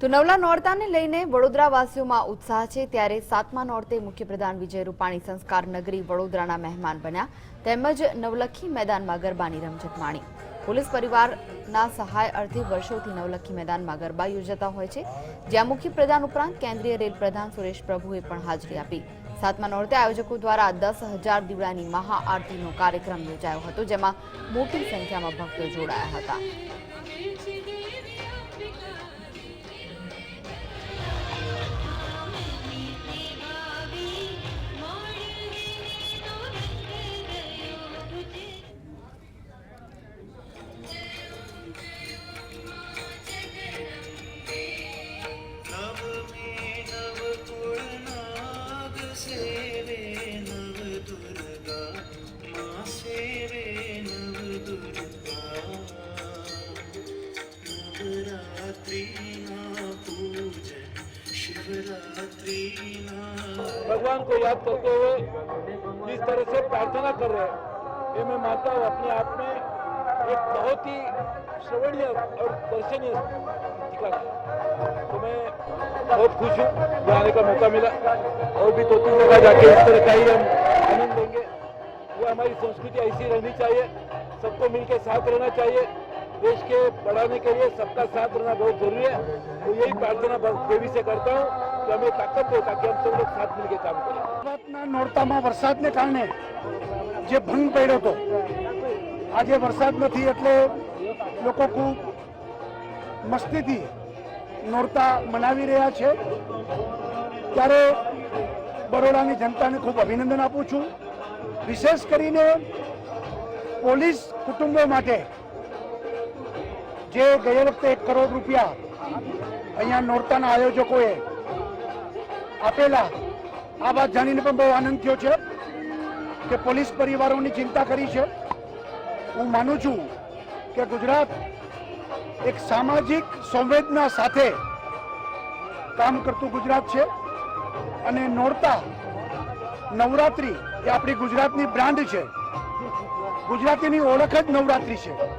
તો નવલા નોરતાને લઈને વડોદરાવાસીઓમાં ઉત્સાહ છે. ત્યારે સાતમા નોરતે મુખ્યપ્રધાન વિજય રૂપાણી સંસ્કાર નગરી વડોદરાના મહેમાન બન્યા. તેમજ નવલખી મેદાનમાં ગરબાની રમઝટ માણી. પોલીસ પરિવારના સહાય અર્થે વર્ષોથી નવલખી મેદાનમાં ગરબા યોજાતા હોય છે. જ્યાં મુખ્યપ્રધાન ઉપરાંત કેન્દ્રીય રેલ પ્રધાન સુરેશ પ્રભુએ પણ હાજરી આપી. સાતમા નોરતે આયોજકો દ્વારા દસ હજાર દીવડાની મહાઆરતીનો કાર્યક્રમ યોજાયો હતો, જેમાં મોટી સંખ્યામાં ભક્તો જોડાયા હતા. भगवान को याद करते हुए जिस तरह से प्रार्थना कर रहे हैं, ये मैं मानता हूँ अपने आप में एक बहुत ही श्रवणीय और दर्शनीय तो मैं बहुत खुश हूँ जाने का मौका मिला। और भी दो तीन जगह जाके इस तरह का ही हम आनंद देंगे वो हमारी संस्कृति ऐसी रहनी चाहिए, सबको मिलकर साथ रहना चाहिए। देश के बढ़ाने के लिए सबका साथ रहना बहुत जरूरी है तो यही प्रार्थना बस देवी से करता हूँ कि हमें ताकत दे ताकि हम सब लोग साथ मिलकर काम करें ગુજરાતના નોરતામાં વરસાદને કારણે જે ભંગ પડ્યો હતો આજે વરસાદ નથી એટલે લોકો ખૂબ મસ્તીથી નોરતા મનાવી રહ્યા છે ત્યારે બરોડાની જનતાને ખૂબ અભિનંદન આપું છું વિશેષ કરીને પોલીસ કુટુંબો માટે જે ગયા વખતે એક કરોડ રૂપિયા અહીંયા નોરતાના આયોજકોએ આપેલા, આ વાત જાણીને પણ બહુ આનંદ થયો છે કે પોલીસ પરિવારોની ચિંતા કરી છે. હું માનું છું કે ગુજરાત એક સામાજિક સંવેદના સાથે કામ કરતું ગુજરાત છે અને નોરતા, નવરાત્રી એ આપણી ગુજરાતની બ્રાન્ડ છે. ગુજરાતીની ઓળખ જ નવરાત્રી છે.